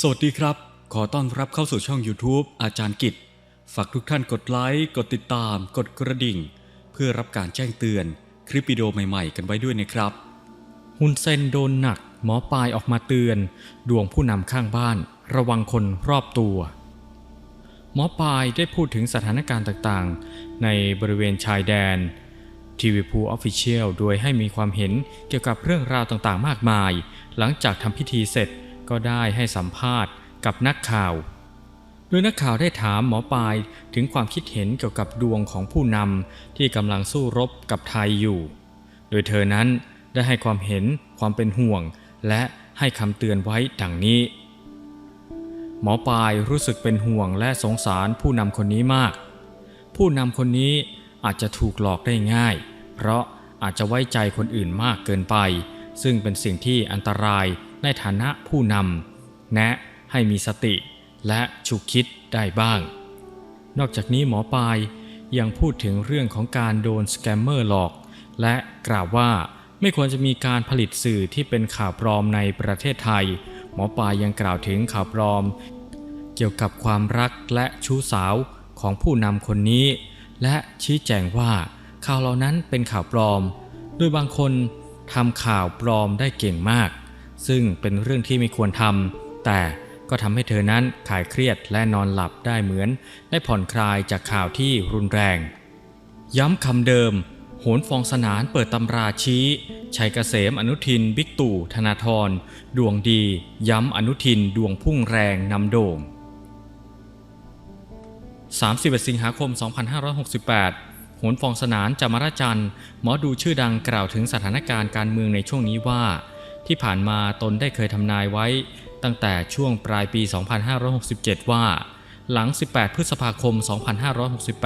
สวัสดีครับ ขอต้อนรับเข้าสู่ช่อง YouTube อาจารย์กิจ ฝากทุกท่านกดไลค์ กดติดตาม กดกระดิ่ง เพื่อรับการแจ้งเตือนคลิปวิดีโอใหม่ๆ กันไว้ด้วยนะครับ ฮุนเซนโดนหนัก หมอปลายออกมาเตือน ดวงผู้นำข้างบ้าน ระวังคนรอบตัว หมอปลายได้พูดถึงสถานการณ์ต่างๆ ในบริเวณชายแดนทีวีพูออฟฟิเชียลโดยให้มีความเห็นเกี่ยวกับเรื่องราวต่างๆ มากมาย หลังจากทำพิธีเสร็จ ก็ได้ให้สัมภาษณ์กับนักข่าว โดยนักข่าวได้ถามหมอปลายถึงความคิดเห็นเกี่ยวกับดวงของผู้นำที่กำลังสู้รบกับไทยอยู่ โดยเธอนั้นได้ให้ความเห็นความเป็นห่วง และให้คำเตือนไว้ดังนี้ หมอปลายรู้สึกเป็นห่วงและสงสารผู้นำคนนี้มาก ผู้นำคนนี้อาจจะถูกหลอกได้ง่าย เพราะอาจจะไว้ใจคนอื่นมากเกินไป ซึ่งเป็นสิ่งที่อันตราย ในฐานะผู้นำแนะให้มีสติและฉุกคิดได้บ้าง นอกจากนี้หมอปลายยังพูดถึงเรื่องของการโดนสแกมเมอร์หลอก และกล่าวว่าไม่ควรจะมีการผลิตสื่อที่เป็นข่าวปลอมในประเทศไทย หมอปลายยังกล่าวถึงข่าวปลอม เกี่ยวกับความรักและชู้สาวของผู้นำคนนี้ และชี้แจงว่าข่าวเหล่านั้นเป็นข่าวปลอม โดยบางคนทำข่าวปลอมได้เก่งมาก ซึ่งเป็นเรื่องที่ไม่ควรทำแต่ก็ทำให้เธอนั้นขายเครียดและนอนหลับได้เหมือน ได้ผ่อนคลายจากข่าวที่รุนแรง ย้ำคำเดิม โหนฟองสนานเปิดตำราชี้ชัยเกษมอนุทินบิ๊กตู่ธนาธรดวงดี ย้ำอนุทินดวงพุ่งแรงนำโด่ง 31 สิงหาคม 2568 โหนฟองสนานจามราจันทร์หมอดูชื่อดังกล่าวถึงสถานการณ์การเมืองในช่วงนี้ว่า ที่ผ่านมาตนได้เคยทำนายไว้ ตั้งแต่ช่วงปลายปี 2567 ว่า หลัง 18 พฤษภาคม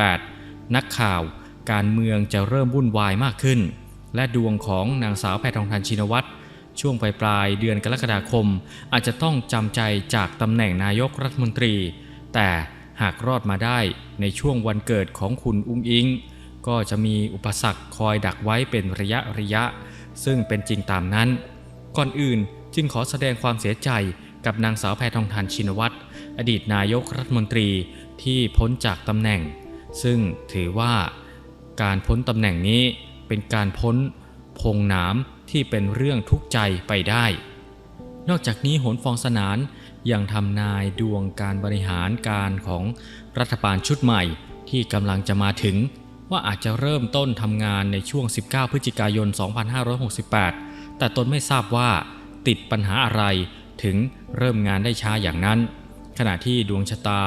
2568 นักข่าวการเมืองจะเริ่มวุ่นวายมากขึ้น และดวงของนางสาวแพทองทานชินวัตรช่วงปลายปลายเดือนกรกฎาคม อาจจะต้องจำใจจากตำแหน่งนายกรัฐมนตรี แต่หากรอดมาได้ในช่วงวันเกิดของคุณอุ้งอิง ก็จะมีอุปสรรคคอยดักไว้เป็นระยะระยะ ซึ่งเป็นจริงตามนั้น ก่อนอื่นจึงขอแสดงความเสียใจกับนางสาวแพทองทานชินวัตรอดีตนายกรัฐมนตรีที่พ้นจากตำแหน่ง ซึ่งถือว่าการพ้นตำแหน่งนี้เป็นการพ้นพงหนามที่เป็นเรื่องทุกข์ใจไปได้ นอกจากนี้โหนฟองสนานยังทำนายดวงการบริหารการของรัฐบาลชุดใหม่ที่กำลังจะมาถึง ว่าอาจจะเริ่มต้นทำงานในช่วง 19 พฤศจิกายน 2568 แต่ตนไม่ทราบว่าติดปัญหาอะไรถึงเริ่มงานได้ช้าอย่างนั้น ขณะที่ดวงชะตา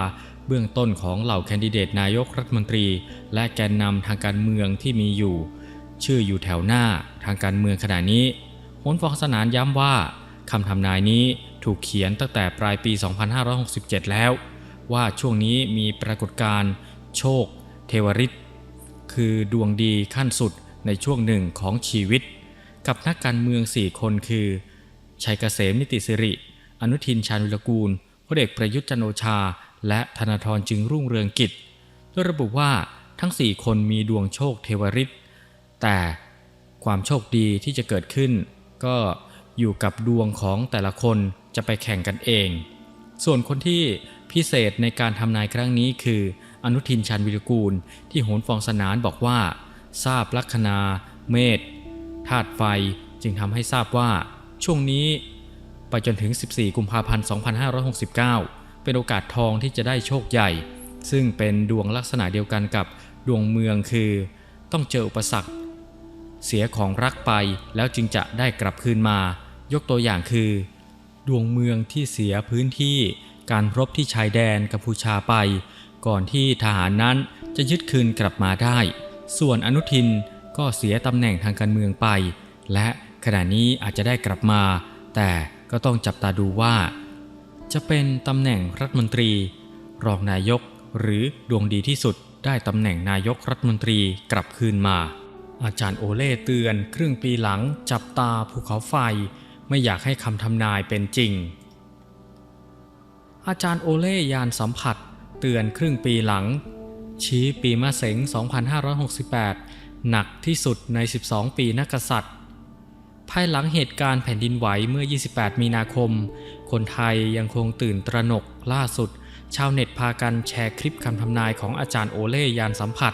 เบื้องต้นของเหล่าแคนดิเดตนายกรัฐมนตรี และแกนนำทางการเมืองที่มีอยู่ ชื่ออยู่แถวหน้าทางการเมืองขณะนี้โหนฟองสนานย้ำว่าคำทำนายนี้ถูกเขียนตั้งแต่ปลายปี 2567 แล้ว ว่าช่วงนี้มีปรากฏการณ์โชค เทวริตคือดวงดีขั้นสุดในช่วงหนึ่งของชีวิต กับนักการเมือง 4 คนคือ ชัยเกษมนิติสิริ อนุทินชาญวิรกูลพลเอกประยุทธ์จันโอชา และธนาธรจึงรุ่งเรืองกิจโดยระบุว่าทั้ง 4 คนมีดวงโชคเทวริตแต่ความโชคดีที่จะเกิดขึ้น ก็อยู่กับดวงของแต่ละคนจะไปแข่งกันเอง ส่วนคนที่พิเศษในการทำนายครั้งนี้คือ อนุทินชาญวิรกูล ที่โหนฟองสนานบอกว่า ทราบลัคนา เมษ ธาตุไฟจึงทำให้ทราบว่า ช่วงนี้ ไปจนถึง 14 กุมภาพันธ์ 2569 เป็นโอกาสทองที่จะได้โชคใหญ่ ซึ่งเป็นดวงลักษณะเดียวกันกับดวงเมืองคือ ต้องเจออุปสรรค เสียของรักไปแล้วจึงจะได้กลับคืนมา ยกตัวอย่างคือ ดวงเมืองที่เสียพื้นที่การรบที่ชายแดนกัมพูชาไป ก่อนที่ทหารนั้นจะยึดคืนกลับมาได้ ส่วนอนุทิน ก็เสียตำแหน่งทางการเมืองไป และขณะนี้อาจจะได้กลับมา แต่ก็ต้องจับตาดูว่า จะเป็นตำแหน่งรัฐมนตรี รองนายกหรือดวงดีที่สุดได้ตำแหน่งนายกรัฐมนตรีกลับคืนมา อาจารย์โอเล่เตือนครึ่งปีหลังจับตาภูเขาไฟ ไม่อยากให้คำทำนายเป็นจริง อาจารย์โอเล่ยานสัมผัส เตือนครึ่งปีหลัง ชี้ปีมะเสง 2568 หนักที่สุดใน 12 ปีนักษัตริย์ ภายหลังเหตุการณ์แผ่นดินไหวเมื่อ 28 มีนาคม คนไทยยังคงตื่นตระหนกล่าสุด ชาวเน็ตพากันแชร์คลิปคำทำนายของอาจารย์โอเล่ยานสัมผัส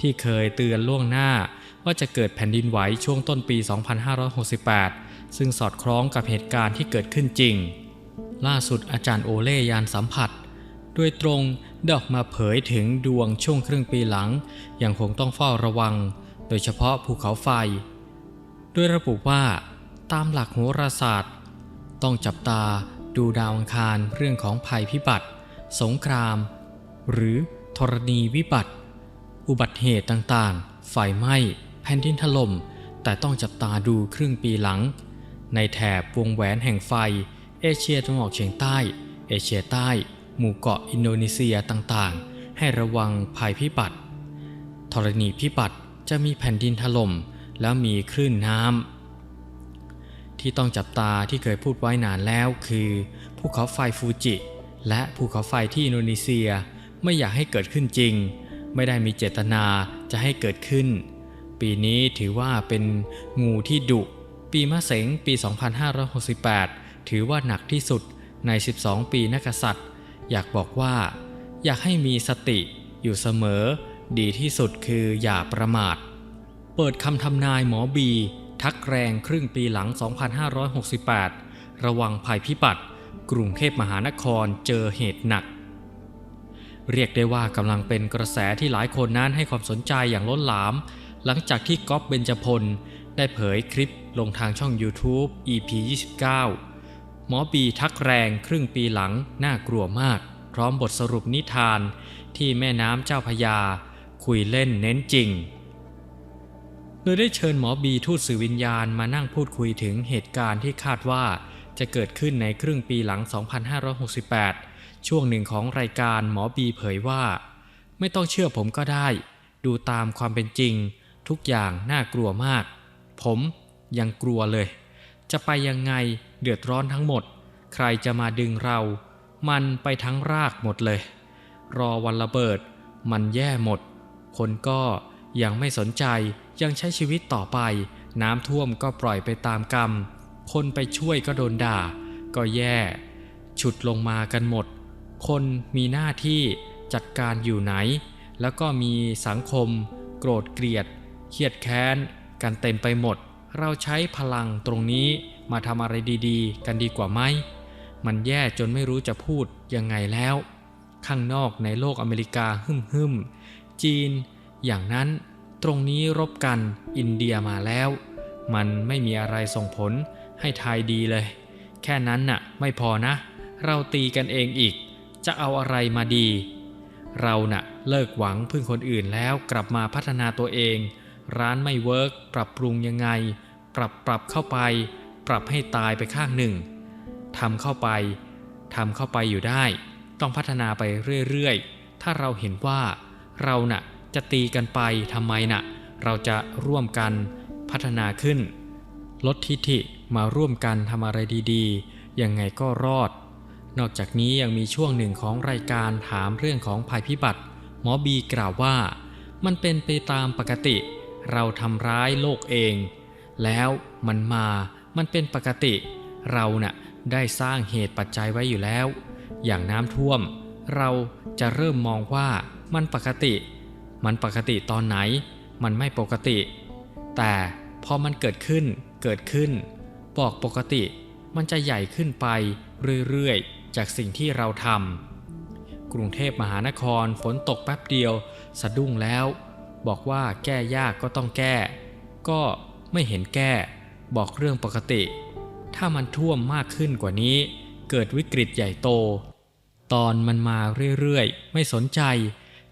ที่เคยเตือนล่วงหน้าว่าจะเกิดแผ่นดินไหวช่วงต้นปี 2568 ซึ่งสอดคล้องกับเหตุการณ์ที่เกิดขึ้นจริง ล่าสุดอาจารย์โอเล่ยานสัมผัสโดยตรงได้ออกมาเผยถึงดวงช่วงครึ่งปีหลัง ยังคงต้องเฝ้าระวัง โดยเฉพาะภูเขาไฟโดยระบุว่าตามหลักโหราศาสตร์ ต้องจับตาดูดาวอังคารเรื่องของภัยพิบัติ สงคราม หรือธรณีวิบัติ อุบัติเหตุต่างๆ ไฟไหม้ แผ่นดินถล่ม แต่ต้องจับตาดูครึ่งปีหลัง ในแถบวงแหวนแห่งไฟ เอเชียตะวันออกเฉียงใต้ เอเชียใต้ หมู่เกาะอินโดนีเซียต่างๆ ให้ระวังภัยพิบัติธรณีพิบัติ จะมีแผ่นดินถล่มแล้วมีคลื่นน้ำที่ต้องจับตาที่เคยพูดไว้นานแล้วคือภูเขาไฟฟูจิ และภูเขาไฟที่อินโดนีเซียไม่อยากให้เกิดขึ้นจริง ไม่ได้มีเจตนาจะให้เกิดขึ้น ปีนี้ถือว่าเป็นงูที่ดุ ปีมะเสงปี 2568 ถือว่าหนักที่สุดใน 12 ปีนักษัตริย์ อยากบอกว่า อยากให้มีสติอยู่เสมอ ดีที่สุดคืออย่าประมาท เปิดคำทำนายหมอบี ทักแรงครึ่งปีหลัง 2568 ระวังภัยพิบัติ กรุงเทพมหานครเจอเหตุหนัก เรียกได้ว่ากำลังเป็นกระแสที่หลายคนนั้นให้ความสนใจอย่างล้นหลาม หลังจากที่ก๊อฟเบญจพล ได้เผยคลิปลงทางช่อง YouTube EP 29 หมอบีทักแรงครึ่งปีหลังน่ากลัวมาก พร้อมบทสรุปนิทานที่แม่น้ำเจ้าพยา คุยเล่นเน้นจริง โดยได้เชิญหมอบีทูตสื่อวิญญาณมานั่งพูดคุยถึงเหตุการณ์ที่คาดว่าจะเกิดขึ้นในครึ่งปีหลัง 2568 ช่วงหนึ่งของรายการหมอบีเผยว่า ไม่ต้องเชื่อผมก็ได้ ดูตามความเป็นจริง ทุกอย่างน่ากลัวมาก ผมยังกลัวเลย จะไปยังไงเดือดร้อนทั้งหมด ใครจะมาดึงเรา มันไปทั้งรากหมดเลย รอวันระเบิด มันแย่หมด คนก็ยังไม่สนใจยังใช้ชีวิตต่อไป น้ำท่วมก็ปล่อยไปตามกรรม คนไปช่วยก็โดนด่า ก็แย่ ฉุดลงมากันหมด คนมีหน้าที่จัดการอยู่ไหน แล้วก็มีสังคม โกรธเกลียดเครียดแค้น กันเต็มไปหมด เราใช้พลังตรงนี้มาทำอะไรดีๆ กันดีกว่าไหม มันแย่จนไม่รู้จะพูดยังไงแล้ว ข้างนอกในโลกอเมริกาหึมหึม จีน อย่างนั้นตรงนี้รบกันอินเดียมาแล้ว มันไม่มีอะไรส่งผลให้ไทยดีเลย แค่นั้นน่ะไม่พอนะ เราตีกันเองอีก จะเอาอะไรมาดี เราน่ะเลิกหวังพึ่งคนอื่นแล้วกลับมาพัฒนาตัวเอง ร้านไม่เวิร์กปรับปรุงยังไง ปรับปรับเข้าไป ปรับให้ตายไปข้างหนึ่งทำเข้าไปทำเข้าไปอยู่ได้ ต้องพัฒนาไปเรื่อยๆ ถ้าเราเห็นว่า เราน่ะจะตีกันไปทำไมน่ะ เราจะร่วมกันพัฒนาขึ้น ลดทิฐิมาร่วมกันทำอะไรดีๆ ยังไงก็รอด นอกจากนี้ยังมีช่วงหนึ่งของรายการถามเรื่องของภัยพิบัติ หมอบีกล่าวว่า มันเป็นไปตามปกติ เราทำร้ายโลกเอง แล้วมันมามันเป็นปกติ เราน่ะได้สร้างเหตุปัจจัยไว้อยู่แล้ว อย่างน้ำท่วม เราจะเริ่มมองว่า มันปกติ มันปกติตอนไหน มันไม่ปกติ แต่พอมันเกิดขึ้น เกิดขึ้น บอกปกติ มันจะใหญ่ขึ้นไปเรื่อยๆ จากสิ่งที่เราทำกรุงเทพมหานครฝนตกแป๊บเดียว สะดุ้งแล้ว บอกว่าแก้ยากก็ต้องแก้ ก็ไม่เห็นแก้ บอกเรื่องปกติ ถ้ามันท่วมมากขึ้นกว่านี้ เกิดวิกฤตใหญ่โต ตอนมันมาเรื่อยๆ ไม่สนใจ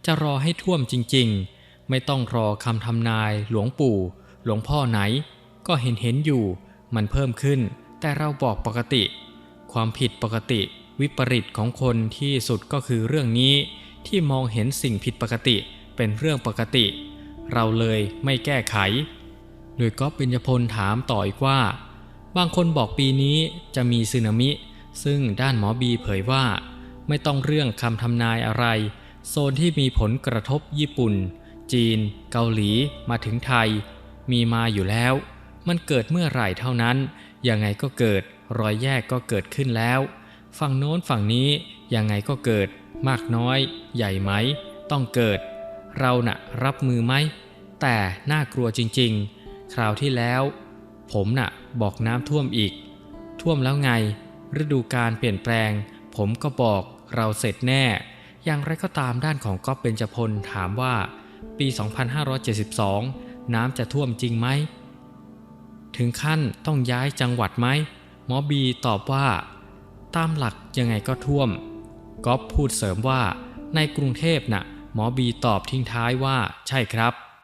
จะรอให้ท่วมจริง ๆ ไม่ต้องรอคำทำนายหลวงปู่ หลวงพ่อไหน ก็เห็นเห็นอยู่ มันเพิ่มขึ้น แต่เราบอกปกติ ความผิดปกติวิปริตของคนที่สุดก็คือเรื่องนี้ ที่มองเห็นสิ่งผิดปกติเป็นเรื่องปกติ เราเลยไม่แก้ไข โดยก๊อฟเบญพลถามต่ออีกว่า บางคนบอกปีนี้จะมีสึนามิ ซึ่งด้านหมอบีเผยว่า ไม่ต้องเรื่องคำทำนายอะไร โซนที่มีผลกระทบญี่ปุ่น จีน เกาหลีมาถึงไทย มีมาอยู่แล้ว มันเกิดเมื่อไหร่เท่านั้น ยังไงก็เกิด รอยแยกก็เกิดขึ้นแล้ว ฝั่งโน้นฝั่งนี้ยังไงก็เกิด มากน้อย ใหญ่ไหม ต้องเกิด เราน่ะรับมือไหม แต่น่ากลัวจริงๆ คราวที่แล้ว ผมน่ะบอกน้ำท่วมอีก ท่วมแล้วไง ฤดูการเปลี่ยนแปลง ผมก็บอกเราเสร็จแน่ อย่างไรก็ตามด้านของก๊อฟเบญจพลถามว่า ปี 2572 น้ำจะท่วมจริงไหม ถึงขั้นต้องย้ายจังหวัดไหม หมอบีตอบว่า ตามหลักยังไงก็ท่วม ก๊อฟพูดเสริมว่า ในกรุงเทพน่ะ หมอบีตอบทิ้งท้ายว่า ใช่ครับ